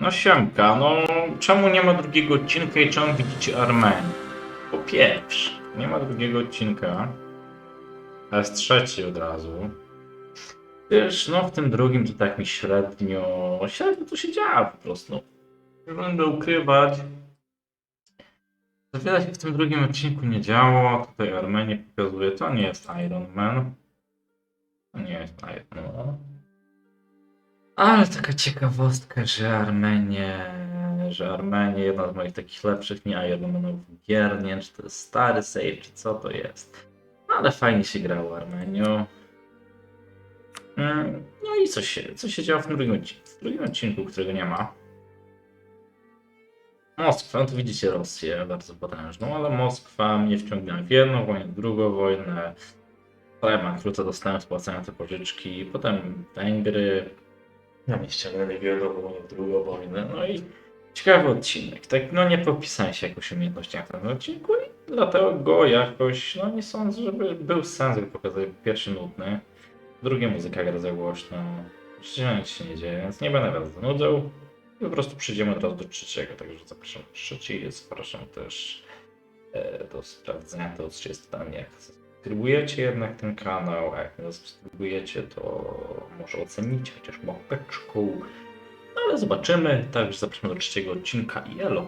No siemka, no czemu nie ma drugiego odcinka i czemu widzicie Armenię? Po pierwsze, nie ma drugiego odcinka, a jest trzeci od razu. Wiesz, no w tym drugim to tak mi średnio, średnio to się działo po prostu. Nie będę ukrywać. Za wiele się w tym drugim odcinku nie działo. Tutaj Armenię pokazuje, to nie jest Iron Man. To nie jest Iron Man. Ale taka ciekawostka, że Armenie, że Armenie, jedna z moich takich lepszych nie Ironmanów gier, nie wiem czy to jest stary save, czy co to jest. No, ale fajnie się grało Armeniu. Mm, No i co się, co się działo w drugim odcinku? W drugim odcinku, którego nie ma. Moskwa, no to widzicie Rosję bardzo potężną, ale Moskwa mnie wciągnęła w jedną wojnę, w drugą wojnę. Trochę krótko dostałem spłacenia te pożyczki, potem Węgry, na mnie ściągnęli w jedną wojnę, w drugą wojnę, no i ciekawy odcinek. Tak, no nie popisałem się jakoś umiejętnościami w tym odcinku i dlatego go jakoś, no nie sądzę, żeby był sens go pokazać. Pierwszy nudny, drugie muzyka gra za głośno, trzecie nic się nie dzieje, więc nie będę was zanudzał. I po prostu przejdziemy od razu do trzeciego, także zapraszam do trzeciej, zapraszam też e, do sprawdzenia czy jest tam jak subskrybujecie jednak ten kanał, a jak nie subskrybujecie, to może ocenicie chociaż małpeczką. No ale zobaczymy, także zapraszamy do trzeciego odcinka i elo.